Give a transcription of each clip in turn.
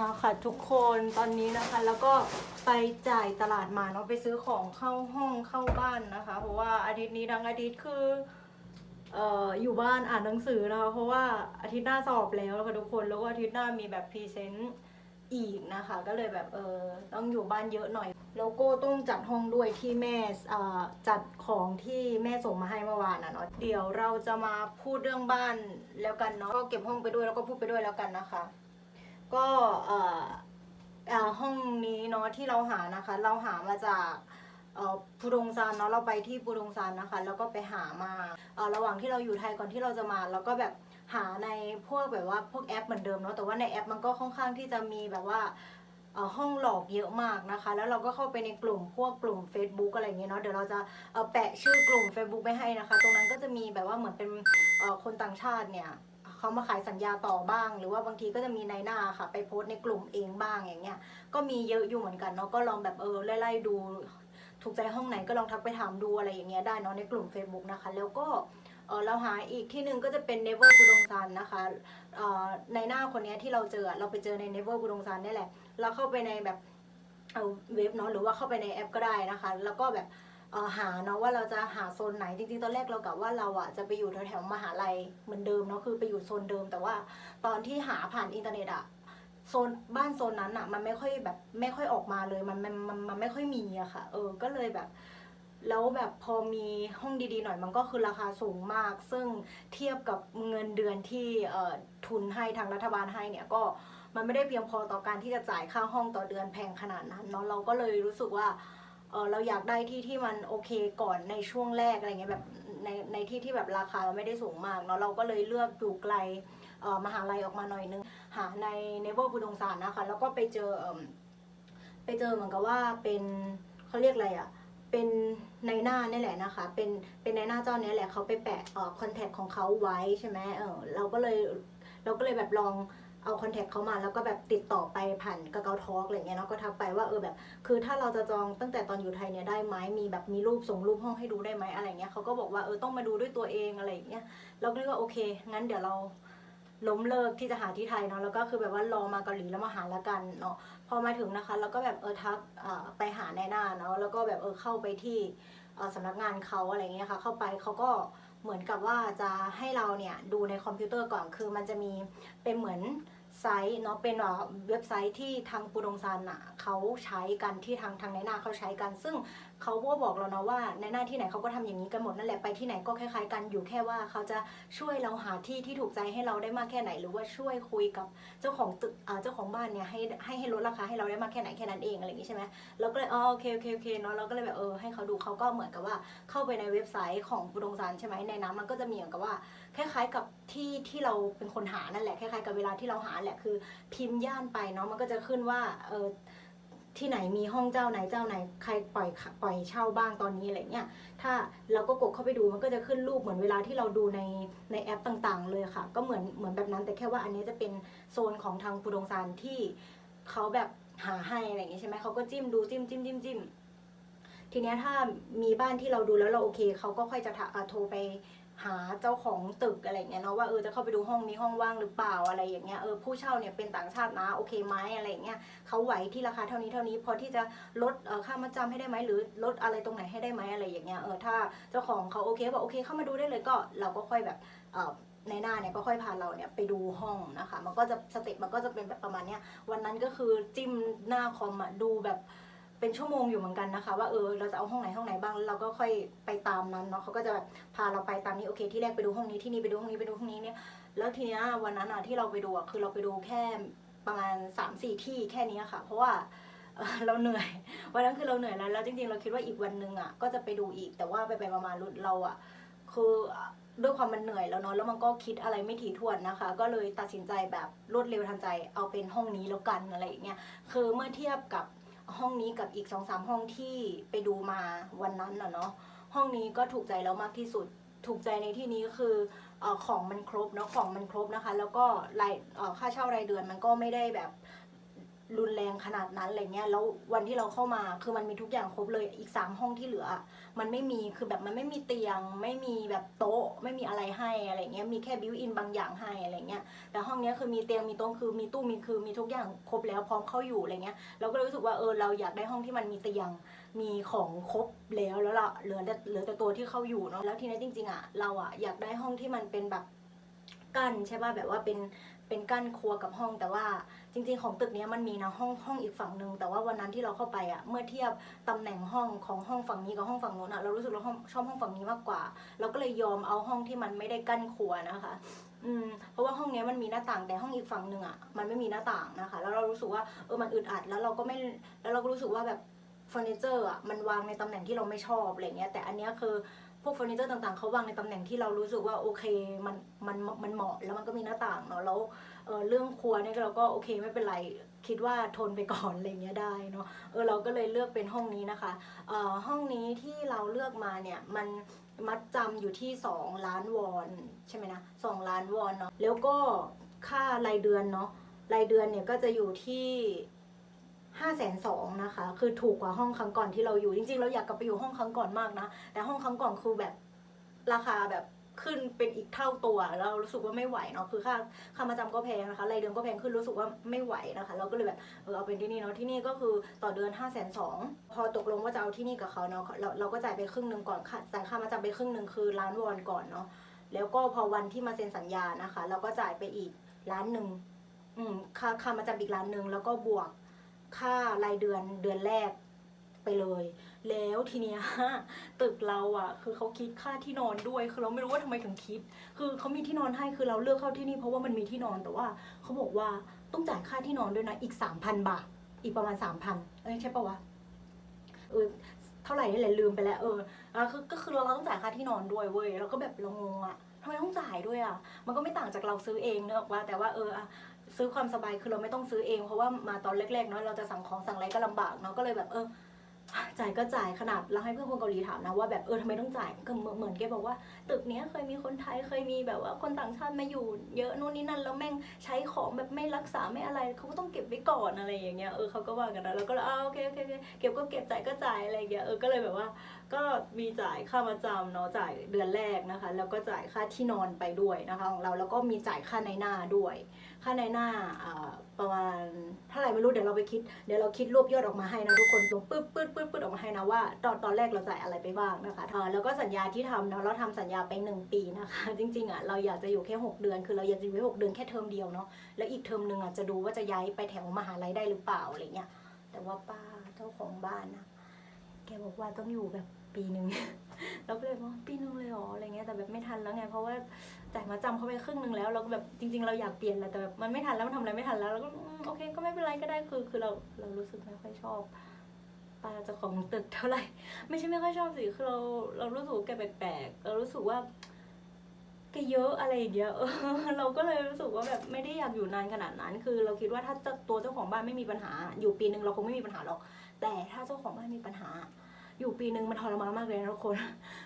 มาค่ะทุกคนตอนนี้นะคะ แล้วก็ไปจ่ายตลาดมาเนาะไปซื้อของเข้าห้องเข้าบ้านนะคะ เพราะว่าอาทิตย์นี้ทั้งอาทิตย์คือเอ่ออยู่บ้านอ่านหนังสือนะคะ เพราะว่าอาทิตย์หน้าสอบแล้วค่ะทุกคนแล้วก็อาทิตย์หน้ามีแบบพรีเซนต์อีกนะคะ ก็เลยแบบเออต้องอยู่บ้านเยอะหน่อย แล้วก็ต้องจัดห้องด้วยที่แม่จัดของที่แม่ส่งมาให้เมื่อวานนะเนาะเดี๋ยวเราจะมาพูดเรื่องบ้านแล้วกันเนาะก็เก็บห้องไปด้วยแล้วก็พูดไปด้วยแล้วกันนะคะ ก็อ่อเอ่อห้องนี้เนาะที่เราหานะคะ เราหามาจากอ่อปูดงซานเนาะเราไปที่ปูดงซานนะคะ แล้วก็ไปหามาอ่อระหว่างที่เราอยู่ไทยก่อนที่เราจะมาเราก็แบบหาในพวกแบบว่าพวกแอปเหมือนเดิมเนาะแต่ว่าในแอปมันก็ค่อนข้างที่จะมีแบบว่าอ่อห้องหลอกเยอะมากนะคะ แล้วเราก็เข้าไปในกลุ่มพวกกลุ่ม Facebook อะไรเงี้ยเนาะเดี๋ยวเราจะเอ่อแปะชื่อกลุ่ม Facebook ไปให้นะคะ ตรงนั้นก็จะมีแบบว่าเหมือนเป็นอ่อคนต่างชาติเนี่ย เขามาขายสัญญาต่อบ้าง หรือว่าบางทีก็จะมีในายหน้าค่ะ ไปโพสต์ในกลุ่มเองบ้างอย่างเงี้ยก็มีเยอะอยู่เหมือนกันเนาะก็ลองแบบเออไล่ๆดูถูกใจห้องไหนก็ลองทักไปถามดูอะไรอย่างเงี้ยได้เนาะในกลุ่ม Facebook นะคะ แล้วก็เออเราหาอีกที่หนึ่งก็จะเป็น Never บุดงซันนะคะเออในหน้าคนนี้ที่เราเจอเราไปเจอใน Never บุดงซันนี่แหละเราเข้าไปในแบบเว็บเนาะหรือว่าเข้าไปในแอปก็ได้นะคะ แล้วก็แบบ หาเนาะว่าเราจะหาโซนไหนจริงๆ ตอนแรกเรากะว่าเราอะจะไปอยู่แถวๆมหาลัยเหมือนเดิมเนาะคือไปอยู่โซนเดิม แต่ว่าตอนที่หาผ่านอินเทอร์เน็ตอะโซนบ้านโซนนั้นอะมันไม่ค่อยแบบไม่ค่อยออกมาเลยมันมันมันมันไม่ค่อยมีอะค่ะ เออก็เลยแบบ แล้วแบบพอมีห้องดีๆหน่อยมันก็คือราคาสูงมาก ซึ่งเทียบกับเงินเดือนที่เออทุนให้ทางรัฐบาลให้เนี่ยก็มันไม่ได้เพียงพอต่อการที่จะจ่ายค่าห้องต่อเดือนแพงขนาดนั้นเนาะเราก็เลยรู้สึกว่า เออเราอยากได้ที่ที่มันโอเคก่อนในช่วงแรกอะไรเงี้ยแบบในในที่ที่แบบราคาไม่ได้สูงมากเนาะเราก็เลยเลือกอยู่ไกลเออมหาลัยออกมาหน่อยนึง หาในเนเวอร์บุดงสารนะคะ แล้วก็ไปเจอเอไปเจอเหมือนกับว่าเป็นเขาเรียกอะไรอะเป็นในหน้านี่แหละนะคะ เป็นเป็นในหน้าเจ้าเนี้ยแหละเขาไปแปะเอ่อคอนแทคของเขาไว้ใช่ไหมเออเราก็เลยเราก็เลยแบบลอง เอาคอนแทคเขามาแล้วก็แบบติดต่อไปผ่านกระเกาทอล์กอะไรเงี้ยเนาะก็ทักไปว่าเออแบบ คือถ้าเราจะจองตั้งแต่ตอนอยู่ไทยเนี่ยได้ไหมมีแบบมีรูปส่งรูปห้องให้ดูได้ไหมอะไรเงี้ยเขาก็บอกว่าเออต้องมาดูด้วยตัวเองอะไรเงี้ยเราก็เลยว่าโอเค งั้นเดี๋ยวเราล้มเลิกที่จะหาที่ไทยเนาะแล้วก็คือแบบว่ารอมาเกาหลีแล้วมาหาละกันเนาะพอมาถึงนะคะเราก็แบบเออทักไปหาในหน้าเนาะแล้วก็แบบเออเข้าไปที่สำนักงานเขาอะไรเงี้ยค่ะเข้าไปเขาก็ เหมือนกับว่าจะให้เราเนี่ยดูในคอมพิวเตอร์ก่อนคือมันจะมีเป็นเหมือน ไซต์เนาะเป็นเอ่อเว็บไซต์ที่ทางปูดงซันอะเขาใช้กันที่ทางทางในหน้าเขาใช้กัน ซึ่งเขาก็บอกเรานะว่าในหน้าที่ไหนเขาก็ทำอย่างนี้กันหมดนั่นแหละไปที่ไหนก็คล้ายๆกันอยู่แค่ว่าเขาจะช่วยเราหาที่ที่ถูกใจให้เราได้มากแค่ไหน หรือว่าช่วยคุยกับเจ้าของตึกอ่าเจ้าของบ้านเนี่ยให้ให้ให้ลดราคาให้เราได้มากแค่ไหนแค่นั้นเองอะไรอย่างนี้ใช่ไหมเราก็เลยอ๋อโอเคโอเคโอเคเนาะเราก็เลยแบบเออให้เขาดูเขาก็เหมือนกับว่าเข้าไปในเว็บไซต์ของปูดงซันใช่ไหมในนั้นมันก็จะมีเหมือนกับว่า คล้ายๆกับที่ที่เราเป็นคนหานั่นแหละคล้ายๆกับเวลาที่เราหาแหละคือ พิมพ์ย่านไปเนาะมันก็จะขึ้นว่าเออที่ไหนมีห้องเจ้าไหนเจ้าไหนใครปล่อยปล่อยเช่าบ้างตอนนี้อะไรเงี้ยถ้าเราก็กดเข้าไปดูมันก็จะขึ้นรูปเหมือนเวลาที่เราดูในในแอปต่างๆ เลยค่ะ ก็เหมือนเหมือนแบบนั้นแต่แค่ว่าอันนี้จะเป็นโซนของทางปูดงซานที่เขาแบบหาให้อะไรอย่างงี้ใช่ไหมเขาก็จิ้มดูจิ้มจิ้มจิ้มจิ้มทีเนี้ยถ้ามีบ้านที่เราดูแล้วเราโอเคเขาก็ค่อยจะะโทรไป หาเจ้าของตึกอะไรเงี้ยเนาะว่าเออจะเข้าไปดูห้องนี้ห้องว่างหรือเปล่าอะไรอย่างเงี้ยเออผู้เช่าเนี่ยเป็นต่างชาตินะโอเคไหมอะไรเงี้ยเขาไหวที่ราคาเท่านี้เท่านี้พอที่จะลดค่ามาจำให้ได้ไหมหรือลดอะไรตรงไหนให้ได้ไหมอะไรอย่างเงี้ยเออถ้าเจ้าของเขาโอเคบอกโอเคเข้ามาดูได้เลยก็เราก็ค่อยแบบในหน้าเนี่ยก็ค่อยพาเราเนี่ยไปดูห้องนะคะ มันก็จะสเต็ปมันก็จะเป็นแบบประมาณเนี้ยวันนั้นก็คือจิ้มหน้าคอมอะดูแบบ เป็นชั่วโมงอยู่เหมือนกันนะคะ ว่าเออเราจะเอาห้องไหนห้องไหนบ้างแล้วเราก็ค่อยไปตามนั้นเนาะเขาก็จะแบบพาเราไปตามนี้โอเคที่แรกไปดูห้องนี้ที่นี่ไปดูห้องนี้ไปดูห้องนี้เนี่ยแล้วทีเนี้ยวันนั้นอะที่เราไปดูอะคือเราไปดูแค่ประมาณ3ามสี่ที่แค่นี้ค่ะ เพราะว่าเราเหนื่อยวันนั้นคือเราเหนื่อยแล้วแล้วจริงๆ เราคิดว่าอีกวันหนึ่งอะก็จะไปดูอีกแต่ว่าไปไปๆมาๆเราอะคือด้วยความมันเหนื่อยแล้วเนาะแล้วมันก็คิดอะไรไม่ถี่ถ้วนนะคะ ก็เลยตัดสินใจแบบรวดเร็วทันใจเอาเป็นห้องนี้แล้วกันอะไรอย่างเงี้ยคือเมื่อเทียบกับ ห้องนี้กับอีกสองสามห้องที่ไปดูมาวันนั้นน่ะเนาะห้องนี้ก็ถูกใจแล้วมากที่สุด ถูกใจในที่นี้ก็คืออของมันครบเนาะของมันครบนะคะ แล้วก็รายค่าเช่ารายเดือนมันก็ไม่ได้แบบ รุนแรงขนาดนั้นอะไรเงี้ยแล้ววันที่เราเข้ามาคือมันมีทุกอย่างครบเลยอีกสามห้องที่เหลือ มันไม่มีคือแบบมันไม่มีเตียง ไม่มีแบบโต๊ะ ไม่มีอะไรให้อะไรเงี้ยมีแค่บิวอินบางอย่างให้อะไรเงี้ยแต่ห้องเนี้ยคือมีเตียงมีโต๊ะคือมีตู้มีคือมีทุกอย่างครบแล้วพร้อมเข้าอยู่อะไรเงี้ยเราก็เลยรู้สึกว่าเออเราอยากได้ห้องที่มันมีเตียงมีของครบแล้วแล้วเราเหลือแต่เหลือแต่ตัวที่เข้าอยู่เนาะแล้วทีนี้จริงๆอะเราอะอยากได้ห้องที่มันเป็นแบบกั้นใช่ป่ะแบบว่าเป็น เป็นกั้นครัวกับห้องแต่ว่าจริง ๆ ของตึกนี้มันมีนะห้องห้องอีกฝั่งหนึ่งแต่ว่าวันนั้นที่เราเข้าไปอะเมื่อเทียบตำแหน่งห้องของห้องฝั่งนี้กับห้องฝั่งโน้นอะเรารู้สึกเราชอบห้องฝั่งนี้มากกว่า เราก็เลยยอมเอาห้องที่มันไม่ได้กั้นครัวนะคะ อืมเพราะว่าห้องนี้มันมีหน้าต่างแต่ห้องอีกฝั่งหนึ่งอะมันไม่มีหน้าต่างนะคะ แล้วเรารู้สึกว่าเออมันอึดอัดแล้วเราก็ไม่แล้วเราก็รู้สึกว่าแบบเฟอร์นิเจอร์อะมันวางในตำแหน่งที่เราไม่ชอบอะไรเงี้ยแต่อันนี้คือ พวกเฟอร์นิเจอร์ต่างๆเขาวางในตำแหน่งที่เรารู้สึกว่าโอเคมันมันมันเหมาะแล้วมันก็มีหน้าต่างเนาะแล้วเออเรื่องครัวเนี่ยเราก็โอเคไม่เป็นไรคิดว่าทนไปก่อนอะไรเงี้ยได้เนาะเออเราก็เลยเลือกเป็นห้องนี้นะคะเอ่อห้องนี้ที่เราเลือกมาเนี่ยมันมัดจำอยู่ที่ 2 ล้านวอนใช่ไหมนะสองล้านวอนเนาะแล้วก็ค่ารายเดือนเนาะรายเดือนเนี่ยก็จะอยู่ที่ ห้าแสนสองนะคะ คือถูกกว่าห้องครั้งก่อนที่เราอยู่ จริงๆ เราอยากกลับไปอยู่ห้องครั้งก่อนมากนะ แต่ห้องครั้งก่อนคือแบบราคาแบบขึ้นเป็นอีกเท่าตัว เรารู้สึกว่าไม่ไหวเนาะ คือค่าค่ามาจำก็แพงนะคะ รายเดือนก็แพงขึ้นรู้สึกว่าไม่ไหวนะคะ เราก็เลยแบบเออเอาเป็นที่นี่เนาะ ที่นี่ก็คือต่อเดือน5้าแสนสองพอตกลงว่าจะเอาที่นี่กับเขาเนาะ เราเราก็จ่ายไปครึ่งหนึ่งก่อนค่ะจ่ายค่ามาจำไปครึ่งหนึ่งคือล้านวอนก่อนเนาะ แล้วก็พอวันที่มาเซ็นสัญญานะคะ เราก็จ่ายไปอีกล้านหนึ่งอืมค่าค่ามาจำอีกล้านหนึ่งแล้วก็บวก ค่ารายเดือนเดือนแรกไปเลย แล้วทีเนี้ยตึกเราอะ คือเขาคิดค่าที่นอนด้วย คือเราไม่รู้ว่าทำไมถึงคิด คือเขามีที่นอนให้คือเราเลือกเข้าที่นี่เพราะว่ามันมีที่นอนแต่ว่าเขาบอกว่าต้องจ่ายค่าที่นอนด้วยนะอีกสามพันบาท อีกประมาณสามพันเอ้ยใช่ปะวะเออเท่าไหร่นี่แหละลืมไปแล้วเออคือก็คือเราต้องจ่ายค่าที่นอนด้วยเว้ยแล้วก็แบบเรางงอะ ทำไมต้องจ่ายด้วยอะ มันก็ไม่ต่างจากเราซื้อเองเนอะว่าแต่ว่าเออซื้อความสบายคือเราไม่ต้องซื้อเอง เพราะว่ามาตอนแรกๆเนาะเราจะสั่งของสั่งอะไรก็ลำบากเนาะก็เลยแบบเออ จ่ายก็จ่ายขนาดเราให้เพื่อนคนเกาหลีถามนะว่าแบบเออทำไมต้องจ่ายก็เหมือนเหมือนแกบอกว่า ตึกเนี้ยเคยมีคนไทยเคยมีแบบว่าคนต่างชาติมาอยู่ เยอะนู่นนี่นั่นแล้วแม่งใช้ของแบบไม่รักษาไม่อะไรเขาก็ต้องเก็บไว้ก่อนอะไรอย่างเงี้ยเออเขาก็ว่ากันนะเราก็เลยอ้าโอเคโอเคโอเคเก็บก็เก็บจ่ายก็จ่ายอะไรอย่างเงี้ยเออก็เลยแบบว่า ก็มีจ่ายค่ามาจำเนาะจ่ายเดือนแรกนะคะ แล้วก็จ่ายค่าที่นอนไปด้วยนะคะของเราแล้วก็มีจ่ายค่าในหน้าด้วย ค่าในหน้าอ่า ประมาณเท่าไหร่ไม่รู้เดี๋ยวเราไปคิดเดี๋ยวเราคิดรวบยอดออกมาให้นะทุกคนลงปื๊ดปื๊ดปื๊ดปื๊ดออกมาให้นะว่าตอนตอนแรกเราจ่ายอะไรไปบ้างนะคะเออแล้วก็สัญญาที่ทำเนาะเราทำสัญญาไปหนึ่งปีนะคะ จริงๆอะเราอยากจะอยู่แค่ 6 เดือน คือเราอยากจะอยู่แค่หกเดือนแค่เทอมเดียวเนาะแล้วอีกเทอมหนึ่งอะจะดูว่าจะย้ายไปแถวมหาลัยได้หรือเปล่าอะไรเงี้ยแต่ว่าป้าเจ้าของบ้านนะแกบอกว่าต้องอยู่แบบปีหนึ่งเราก็เลยว่าปีหนึ่ง ออะไรเงี้ยแต่แบบไม่ทันแล้วไงเพราะว่าจ่ายมาจำเขาไปครึ่งหนึ่งแล้วเราก็แบบจริง ๆ เราอยากเปลี่ยนแหละแต่แบบมันไม่ทันแล้วมันทำอะไรไม่ทันแล้วเราก็โอเคก็ไม่เป็นไรก็ได้คือ คือเราเรารู้สึกไม่ค่อยชอบป้าจ้าของตึกเท่าไหร่ ไม่ใช่ไม่ค่อยชอบสิคือเราเรารู้สึกแกแปลกๆเรารู้สึกว่าแกเยอะอะไรอย่างเงี้ยเออเราก็เลยรู้สึกว่าแบบไม่ได้อยากอยู่นานขนาดนั้น คือเราคิดว่าถ้าเจ้าตัวเจ้าของบ้านไม่มีปัญหา อยู่ปีหนึ่งเราคงไม่มีปัญหาหรอก แต่ถ้าเจ้าของบ้านมีปัญหา อยู่ปีหนึ่งมันทรมานมากเลยนะทุกคน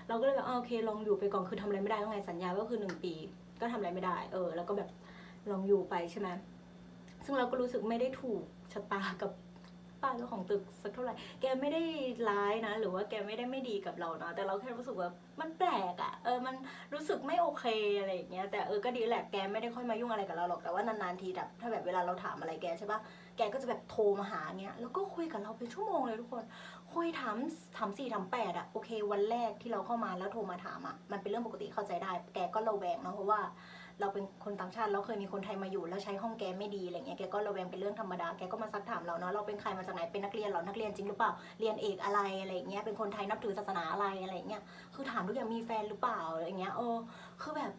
เราก็เลยแบบอ่าโอเคลองอยู่ไปก่อนคือทำอะไรไม่ได้แล้วไงสัญญาก็คือหนึ่งปี ก็ทำอะไรไม่ได้ เออ แล้วก็แบบลองอยู่ไปใช่ไหมซึ่งเราก็รู้สึกไม่ได้ถูกชะตากับป้าเจ้าของตึกสักเท่าไหร่ แกไม่ได้ร้ายนะ หรือว่าแกไม่ได้ไม่ดีกับเราเนาะแต่เราแค่รู้สึกว่ามันแปลกอะเออมันรู้สึกไม่โอเคอะไรอย่างเงี้ยแต่เออก็ดีแหละแกไม่ได้ค่อยมายุ่งอะไรกับเราหรอกแต่ว่านานๆทีแบบถ้าแบบเวลาเราถามอะไรแกใช่ปะ แกก็จะแบบโทรมาหาเงี้ย แล้วก็คุยกับเราเป็นชั่วโมงเลยทุกคน คุยถามถามสี่ถามแปดอะโอเค วันแรกที่เราเข้ามาแล้วโทรมาถามอะมันเป็นเรื่องปกติเข้าใจได้ แกก็ระแวงเนาะเพราะว่าเราเป็นคนต่างชาติเราเคยมีคนไทยมาอยู่ แล้วใช้ห้องแกไม่ดีอะไรเงี้ยแกก็ระแวงเป็นเรื่องธรรมดาแกก็มาซักถามเราเนาะเราเป็นใครมาจากไหนเป็นนักเรียนหรอนักเรียนจริงหรือเปล่าเรียนเอกอะไรอะไรเงี้ยเป็นคนไทยนับถือศาสนาอะไรอะไรเงี้ยคือถามทุกอย่างมีแฟนหรือเปล่าอะไรเงี้ยเออคือแบบ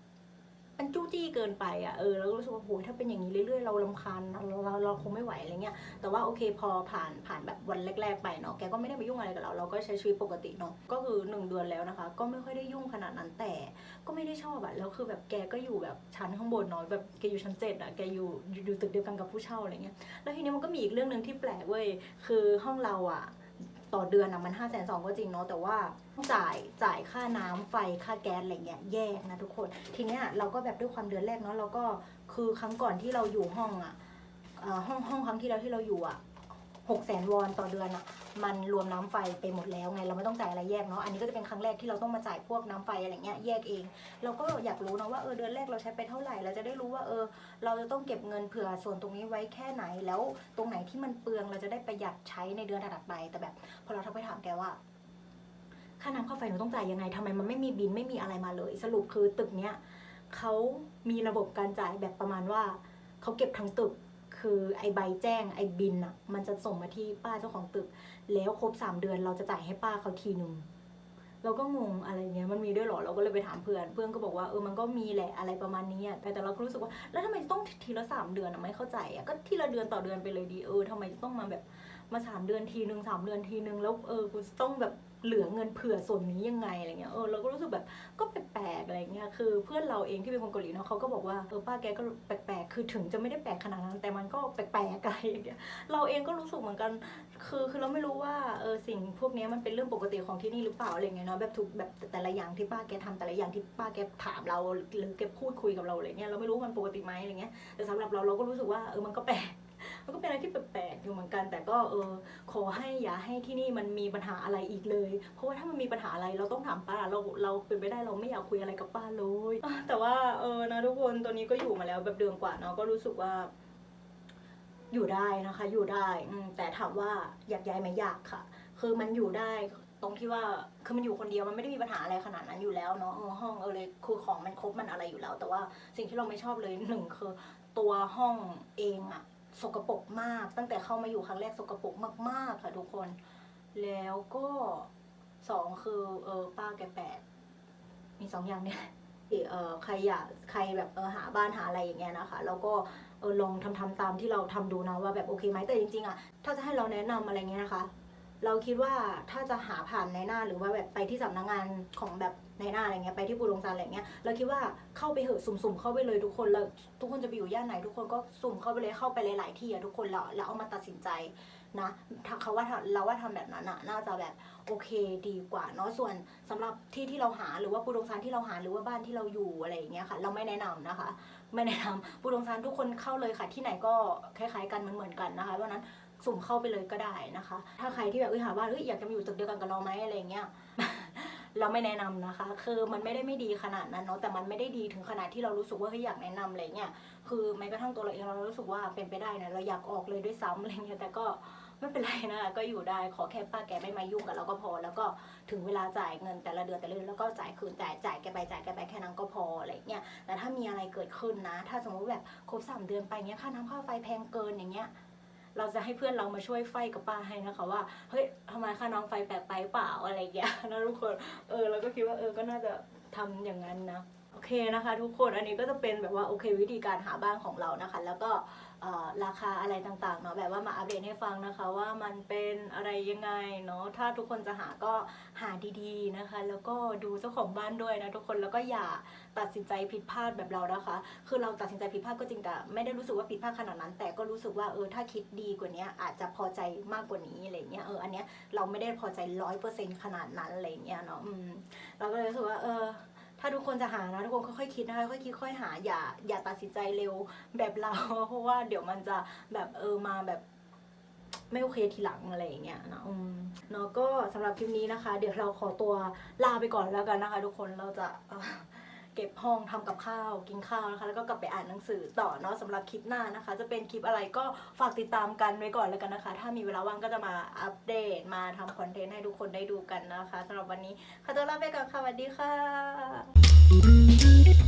มันจู้จี้เกินไปอะเออแล้วก็รู้สึกว่าโหยถ้าเป็นอย่างนี้เรื่อยๆเราลำคาญเราเราเราคงไม่ไหวอะไรเงี้ยแต่ว่าโอเคพอผ่านผ่านแบบวันแรก ๆ ไปเนาะแกก็ไม่ได้ไปยุ่งอะไรกับเราเราก็ใช้ชีวิตปกติเนาะก็คือหนึ่งเดือนแล้วนะคะ ก็ไม่ค่อยได้ยุ่งขนาดนั้นแต่ ก็ไม่ได้ชอบอะแล้วคือแบบแกก็อยู่แบบชั้นข้างบนเนาะแบบแกอยู่ชั้นเจ็ดอะแกอยู่อยู่อยู่ตึกเดียวกันกับผู้เช่าอะไรเงี้ยแล้วทีนี้มันก็มีอีกเรื่องหนึ่งที่แปลกเว้ยคือห้องเราอะ ต่อเดือนอะมันห้าแสนสองก็จริงเนาะแต่ว่าจ่ายจ่ายค่าน้ำไฟค่าแก๊สอะไรเงี้ยแยกนะทุกคน ทีเนี้ยเราก็แบบด้วยความเดือนแรกเนาะเราก็คือครั้งก่อนที่เราอยู่ห้องอะเอ่อห้องห้องครั้งที่แล้วที่เราอยู่อะ หกแสนวอนต่อเดือนอะมันรวมน้ำไฟไปหมดแล้วไงเราไม่ต้องจ่ายอะไรแยกเนาะอันนี้ก็จะเป็นครั้งแรกที่เราต้องมาจ่ายพวกน้ำไฟอะไรเงี้ยแยกเอง เราก็อยากรู้นะว่าเออเดือนแรกเราใช้ไปเท่าไหร่เราจะได้รู้ว่าเออ เราจะต้องเก็บเงินเผื่อส่วนตรงนี้ไว้แค่ไหนแล้ว ตรงไหนที่มันเปลืองเราจะได้ประหยัดใช้ในเดือนถัดไป แต่แบบ พอเราทักไปถามแกว่าค่าน้ำค่าไฟหนูต้องจ่ายยังไงทำไมมันไม่มีบินไม่มีอะไรมาเลย สรุปคือตึกเนี้ยเขามีระบบการจ่ายแบบประมาณว่าเขาเก็บทั้งตึก คือไอใบแจ้งไอบินอะมันจะส่งมาที่ป้าเจ้าของตึก แล้วครบสามเดือนเราจะจ่ายให้ป้าเขาทีนึงเราก็งงอะไรเงี้ยมันมีด้วยหรอเราก็เลยไปถามเพื่อนเพื่อนก็บอกว่าเออมันก็มีแหละอะไรประมาณนี้อะแต่แต่เราก็รู้สึกว่าแล้วทำไมต้องทีละสามเดือนอะไม่เข้าใจอะก็ทีละเดือนต่อเดือนไปเลยดีเออทำไมต้องมาแบบมาสามเดือนทีนึงสามเดือนทีนึงแล้วเออกูต้องแบบ เหลือเงินเผื่อส่วนนี้ยังไงอะไรเงี้ยเออเราก็รู้สึกแบบก็แปลกๆอะไรเงี้ยคือเพื่อนเราเองที่เป็นคนเกาหลีเนาะเขาก็บอกว่าเออป้าแกก็แปลกๆคือถึงจะไม่ได้แปลกขนาดนั้นแต่มันก็แปลกๆอะไรอย่างเงี้ยเราเองก็รู้สึกเหมือนกันคือคือเราไม่รู้ว่าเออสิ่งพวกนี้มันเป็นเรื่องปกติของที่นี่หรือเปล่าอะไรเงี้ยเนาะแบบถูกแบบแต่ละอย่างที่ป้าแกทำแต่ละอย่างที่ป้าแกถามเราหรือแกพูดคุยกับเราอะไรเงี้ยเราไม่รู้ว่ามันปกติไหมอะไรเงี้ยแต่สำหรับเราเราก็รู้สึกว่าเออมันก็แปลก มันก็เป็นอะไรที่แปลกๆอยู่เหมือนกัน แต่ก็เออขอให้อย่าให้ที่นี่มันมีปัญหาอะไรอีกเลย เพราะว่าถ้ามันมีปัญหาอะไรเราต้องถามป้าเราเราเป็นไปได้เราไม่อยากคุยอะไรกับป้าเลยแต่ว่าเออนะทุกคนตอนนี้ก็อยู่มาแล้วแบบเดือนกว่าเนาะก็รู้สึกว่า อยู่ได้นะคะ อยู่ได้แต่ถามว่าอยากย้ายไหมอยากค่ะ คือมันอยู่ได้ตรงที่ว่าคือมันอยู่คนเดียวมันไม่ได้มีปัญหาอะไรขนาดนั้นอยู่แล้วเนาะเออห้องเออเลยคือของมันครบมันอะไรอยู่แล้ว แต่ว่าสิ่งที่เราไม่ชอบเลยหนึ่งคือ ตัวห้องเองอะ สกปรกมาก ตั้งแต่เข้ามาอยู่ครั้งแรกสกปรกมาก ๆ ค่ะทุกคน แล้วก็สองคือเออป้าแกแปลกมีสองอย่างเนี่ยเออใครอยากใครแบบเออหาบ้านหาอะไรอย่างเงี้ยนะคะแล้วก็เออลองทำทำตามที่เราทำดูนะว่าแบบโอเคไหมแต่จริงๆอะถ้าจะให้เราแนะนำอะไรเงี้ยนะคะ เราคิดว่าถ้าจะหาผ่านในหน้าหรือว่าแบบไปที่สำนักงานของแบบ ในหน้าอะไรเงี้ยไปที่บูรงซานอะไรเงี้ยเราคิดว่าเข้าไปเหอะสุ่มๆเข้าไปเลยทุกคนแล้วทุกคนจะไปอยู่ย่านไหนทุกคนก็สุ่มเข้าไปเลยเข้าไปหลายๆที่อะทุกคนแล้วแล้วเอามาตัดสินใจนะถ้าเขาว่าเราว่าทำแบบนั้นอะน่าจะแบบโอเคดีกว่าเนาะส่วนสำหรับที่ที่เราหาหรือว่าบูรงซานที่เราหาหรือว่าบ้านที่เราอยู่อะไรอย่างเงี้ยค่ะ เราไม่แนะนำนะคะ ไม่แนะนำบูรงซานทุกคนเข้าเลยค่ะ ที่ไหนก็คล้ายๆกันเหมือนๆกันนะคะเพราะนั้นสุ่มเข้าไปเลยก็ได้นะคะ ถ้าใครที่แบบเอ้ยหาว่าเฮ้ยอยากจะมาอยู่ตึกเดียวกันกับเราไหมอะไรเงี้ย เราไม่แนะนำนะคะ คือมันไม่ได้ไม่ดีขนาดนั้นเนาะแต่มันไม่ได้ดีถึงขนาดที่เรารู้สึกว่าเฮ้ยอยากแนะนำอะไรเงี้ยคือแม้กระทั่งตัวเราเองเรารู้สึกว่าเป็นไปได้นะเราอยากออกเลยด้วยซ้ำอะไรเงี้ยแต่ก็ไม่เป็นไรนะคะก็อยู่ได้ขอแค่ป้าแกไม่มายุ่งกับเราก็พอ แล้วก็ถึงเวลาจ่ายเงินแต่ละเดือนแต่ละเดือนแล้วก็จ่ายคืนจ่ายจ่ายแกไปจ่ายแกไปแค่นั้นก็พออะไรเงี้ยแต่ถ้ามีอะไรเกิดขึ้นนะ ถ้าสมมติแบบครบสามเดือนไปเงี้ยค่าน้ำค่าไฟแพงเกินอย่างเงี้ย เราจะให้เพื่อนเรามาช่วยไฟกับป้าให้นะคะว่าเฮ้ยทำไมค่าน้องไฟแปลกไปเปล่าอะไรอย่างเงี้ยนะทุกคนเออเราก็คิดว่าเออก็น่าจะทำอย่างนั้นนะโอเคนะคะ ทุกคนอันนี้ก็จะเป็นแบบว่าโอเควิธีการหาบ้านของเรานะคะ แล้วก็ ราคาอะไรต่างๆเนาะแบบว่ามาอัปเดตให้ฟังนะคะ ว่ามันเป็นอะไรยังไงเนาะถ้าทุกคนจะหาก็หาดีๆนะคะ แล้วก็ดูเจ้าของบ้านด้วยนะทุกคนแล้วก็อย่าตัดสินใจผิดพลาดแบบเรานะคะ คือเราตัดสินใจผิดพลาดก็จริงแต่ไม่ได้รู้สึกว่าผิดพลาดขนาดนั้น แต่ก็รู้สึกว่าเออถ้าคิดดีกว่านี้อาจจะพอใจมากกว่านี้อะไรเงี้ยเอออันเนี้ยเราไม่ได้พอใจร้อยเปอร์เซ็นต์ขนาดนั้นอะไรเงี้ยเนาะอืมเราก็เลยรู้สึกว่าเออ ถ้าทุกคนจะหานะทุกคนค่อยๆคิดนะคะค่อยๆคิดค่อยหาอย่าอย่าตัดสินใจเร็วแบบเรา เพราะว่าเดี๋ยวมันจะแบบเออมาแบบไม่โอเคทีหลังอะไรอย่างเงี้ยนะอืมเนาะก็สำหรับคลิปนี้นะคะ เดี๋ยวเราขอตัวลาไปก่อนแล้วกันนะคะ ทุกคนเราจะ เก็บห้องทำกับข้าวกินข้าวนะคะ แล้วก็กลับไปอ่านหนังสือต่อเนาะสำหรับคลิปหน้านะคะ จะเป็นคลิปอะไรก็ฝากติดตามกันไว้ก่อนแล้วกันนะคะ ถ้ามีเวลาว่างก็จะมาอัปเดตมาทำคอนเทนต์ให้ทุกคนได้ดูกันนะคะสำหรับวันนี้ขอตัวลาไปก่อนค่ะสวัสดีค่ะ